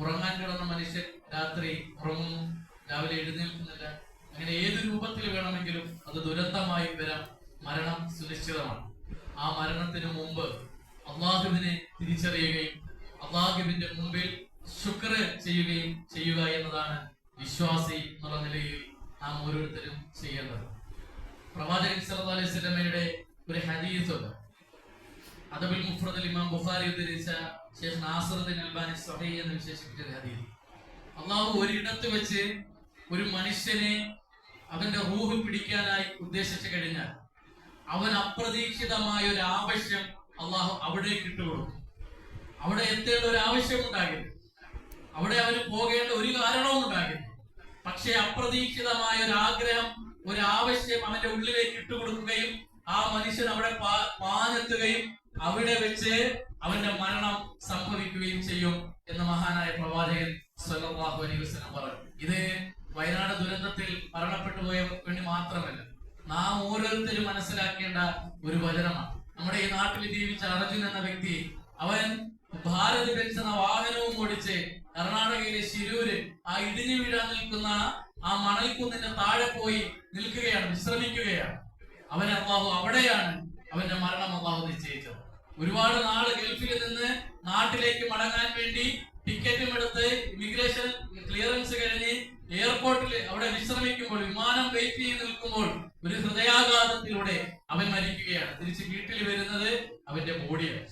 ഉറങ്ങാൻ കിടന്ന മനുഷ്യൻ രാത്രി ഉറങ്ങുന്നു രാവിലെ എഴുന്നേൽക്കുന്നില്ല. അങ്ങനെ ഏത് രൂപത്തിൽ വേണമെങ്കിലും അത് ദുരന്തമായി വരാം. മരണം സുനിശ്ചിതമാണ്. ആ മരണത്തിന് മുമ്പ് അള്ളാഹുവിനെ തിരിച്ചറിയുകയും അള്ളാഹുവിന്റെ മുമ്പിൽ ശുക്ർ ചെയ്യുകയും ചെയ്യുക എന്നതാണ് വിശ്വാസി എന്നുള്ള നിലയിൽ നാം ഓരോരുത്തരും ചെയ്യേണ്ടത്. പ്രവാചകൻ സല്ലല്ലാഹു അലൈഹി വസല്ലമയുടെ ഒരു ഹദീസ് ഉണ്ട് അദബുൽ മുഫ്രദ് ഇമാം ബുഖാരി ഉദ്ധരിച്ച ശേഷം നാസറുദ്ദീൻ അൽബാനി സ്വഹീഹ് എന്ന് വിശേഷിപ്പിച്ച ഹദീസ്. അള്ളാഹു ഒരിടത്ത് വെച്ച് ഒരു മനുഷ്യനെ അവന്റെ റൂഹ് പിടിക്കാനായി ഉദ്ദേശിച്ചു കഴിഞ്ഞാൽ അവൻ അപ്രതീക്ഷിതമായ ഒരു ആവശ്യം അള്ളാഹു അവിടേക്ക് ഇട്ടുകൊടുക്കും അവിടെ എത്തേണ്ട ഒരു ആവശ്യം ഉണ്ടാകില്ല അവിടെ അവന് പോകേണ്ട ഒരു കാരണവും ഉണ്ടാകില്ല പക്ഷെ അപ്രതീക്ഷിതമായ ഒരു ആഗ്രഹം ഒരു ആവശ്യം അവന്റെ ഉള്ളിലേക്ക് ഇട്ടുകൊടുക്കുകയും ആ മനുഷ്യൻ അവിടെ പാ- പാഞ്ഞെത്തുകയും അവിടെ വെച്ച് അവന്റെ മരണം സംഭവിക്കുകയും ചെയ്യും എന്ന് മഹാനായ പ്രവാചകൻ സ്വല്ലല്ലാഹു അലൈഹി വസല്ലം പറഞ്ഞു. ഇത് വയനാട് ദുരന്തത്തിൽ മരണപ്പെട്ടു പോയ വേണ്ടി മാത്രമല്ല നാം ഓരോരുത്തരും മനസ്സിലാക്കേണ്ട ഒരു വചനമാണ്. നമ്മുടെ ഈ നാട്ടിൽ ജീവിച്ച അർജുൻ എന്ന വ്യക്തി അവൻ ഭാരത് ബെൻസ് വാഹനവും ഓടിച്ച് കർണാടകയിലെ ശിരൂര് ആ ഇടിഞ്ഞു വീഴാൻ നിൽക്കുന്ന ആ മണൽക്കുന്നിന്റെ താഴെ പോയി നിൽക്കുകയാണ് വിശ്രമിക്കുകയാണ്. അവൻ അള്ളാഹു അവിടെയാണ് അവന്റെ മരണം അള്ളാഹു നിശ്ചയിച്ചു. ഒരുപാട് നാൾ ഗൾഫിൽ നിന്ന് നാട്ടിലേക്ക് മടങ്ങാൻ വേണ്ടി ടിക്കറ്റും എടുത്ത് ഇമിഗ്രേഷൻ ക്ലിയറൻസ് കഴിഞ്ഞ് എയർപോർട്ടിൽ അവിടെ വിശ്രമിക്കുമ്പോൾ വിമാനം വെയിറ്റ് ചെയ്ത് നിൽക്കുമ്പോൾ ഒരു ഹൃദയാഘാതത്തിലൂടെ അവൻ മരിക്കുകയാണ്. തിരിച്ച് വീട്ടിൽ വരുന്നത് അവന്റെ ബോഡിയാണ്.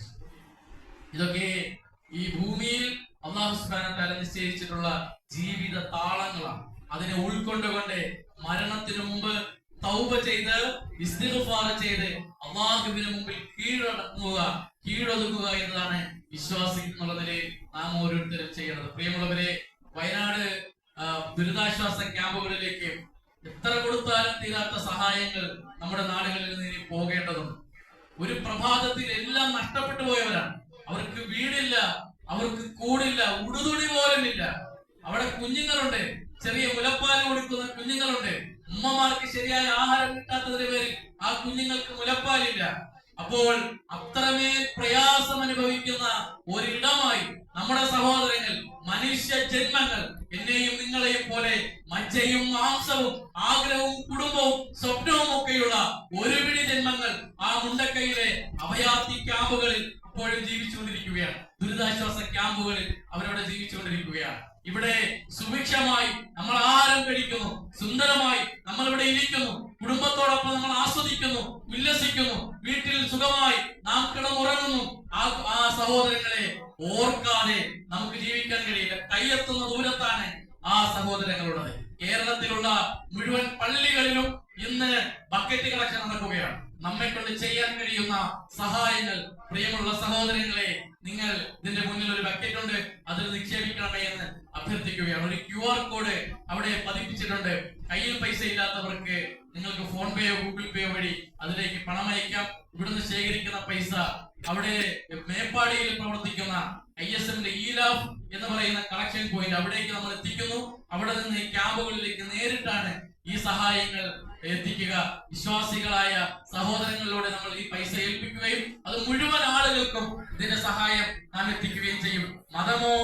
ഇതൊക്കെ ഈ ഭൂമിയിൽ അള്ളാഹു സുബ്ഹാനഹു നിശ്ചയിച്ചിട്ടുള്ള ജീവിത താളങ്ങളാണ് അതിനെ ഉൾക്കൊണ്ടുകൊണ്ട് മരണത്തിന് മുമ്പ് തൗബ ചെയ്ത് ഇസ്തിഗ്ഫാർ ചെയ്ത് അള്ളാഹുവിന് മുമ്പിൽ കീഴടങ്ങുക കീഴൊതുക്കുക എന്നതാണ് വിശ്വാസി എന്നുള്ള നിലയിൽ നാം ഓരോരുത്തരും ചെയ്യേണ്ടത്. പ്രിയമുള്ളവരെ വയനാട് ദുരിതാശ്വാസ ക്യാമ്പുകളിലേക്ക് എത്ര കൊടുത്താലും തീരാത്ത സഹായങ്ങൾ നമ്മുടെ നാടുകളിൽ നിന്ന് പോകേണ്ടതുണ്ട്. ഒരു പ്രഭാതത്തിൽ എല്ലാം നഷ്ടപ്പെട്ടു പോയവരാണ്. അവർക്ക് വീടില്ല അവർക്ക് കൂടില്ല ഉടുതുണി പോലും ഇല്ല അവിടെ കുഞ്ഞുങ്ങളുണ്ട് ചെറിയ മുലപ്പാൽ കൊടുക്കുന്ന കുഞ്ഞുങ്ങളുണ്ട്. ഉമ്മമാർക്ക് ശരിയായ ആഹാരം കിട്ടാത്തതിന്റെ പേരിൽ ആ കുഞ്ഞുങ്ങൾക്ക് മുലപ്പാലില്ല. അപ്പോൾ അത്രമേൽ പ്രയാസം അനുഭവിക്കുന്ന ഒരിടമായി നമ്മുടെ സഹോദരങ്ങൾ മനുഷ്യ ജന്മങ്ങൾ എന്നെയും നിങ്ങളെയും പോലെ മജ്ജയും മാംസവും ആഗ്രഹവും കുടുംബവും സ്വപ്നവും ഒക്കെയുള്ള ഒരു പിടി ജന്മങ്ങൾ ആ മുണ്ടക്കയിലെ അഭയാർത്ഥി ക്യാമ്പുകളിൽ അപ്പോഴും ജീവിച്ചുകൊണ്ടിരിക്കുകയാണ്. ദുരിതാശ്വാസ ക്യാമ്പുകളിൽ അവരവിടെ ജീവിച്ചുകൊണ്ടിരിക്കുകയാണ്. ഇവിടെ സുഭിക്ഷമായി നമ്മൾ ആഹാരം കഴിക്കുന്നു സുന്ദരമായി നമ്മൾ ഇവിടെ ഇരിക്കുന്നു കുടുംബത്തോടൊപ്പം നമ്മൾ ആസ്വദിക്കുന്നു ഉല്ലസിക്കുന്നു വീട്ടിൽ സുഖമായി നാം കിടന്നുറങ്ങുന്നു. ആ ആ സഹോദരങ്ങളെ ഓർക്കാതെ നമുക്ക് ജീവിക്കാൻ കഴിയില്ല. കയ്യെത്തുന്ന ദൂരത്താണ് ആ സഹോദരങ്ങളുള്ളത് കേരളത്തിലുള്ള മുഴുവൻ പള്ളികളിലും ഇന്ന് ബക്കറ്റ് കളക്ഷൻ നടക്കുകയാണ്. നമ്മെ കൊണ്ട് ചെയ്യാൻ കഴിയുന്ന സഹായങ്ങൾ പ്രിയമുള്ള സഹോദരങ്ങളെ നിങ്ങൾ ഇതിന്റെ മുന്നിൽ ഒരു ബക്കറ്റ് ഉണ്ട് അതിൽ നിക്ഷേപിക്കണമേ എന്ന് അഭ്യർത്ഥിക്കുകയാണ്. ഒരു ക്യു ആർ കോഡ് അവിടെ പതിപ്പിച്ചിട്ടുണ്ട്. കയ്യിൽ പൈസ ഇല്ലാത്തവർക്ക് നിങ്ങൾക്ക് ഫോൺ പേയോ ഗൂഗിൾ പേയോ വഴി അതിലേക്ക് പണം അയക്കാം. ഇവിടുന്ന് ശേഖരിക്കുന്ന പൈസ അവിടെ മേപ്പാടിയിൽ പ്രവർത്തിക്കുന്ന ഐ എസ് എമ്മിന്റെ ഈലാഫ് എന്ന് പറയുന്ന കളക്ഷൻ പോയിന്റ് അവിടേക്ക് നമ്മൾ എത്തിക്കുന്നു. അവിടെ നിന്ന് ക്യാമ്പുകളിലേക്ക് നേരിട്ടാണ് ഈ സഹായങ്ങൾ എത്തിക്കുക. വിശ്വാസികളായ സഹോദരങ്ങളിലൂടെ നമ്മൾ ഈ പൈസ ഏൽപ്പിക്കുകയും അത് മുഴുവൻ ആളുകൾക്കും ഇതിന്റെ സഹായം നാം എത്തിക്കുകയും ചെയ്യും. മതമോ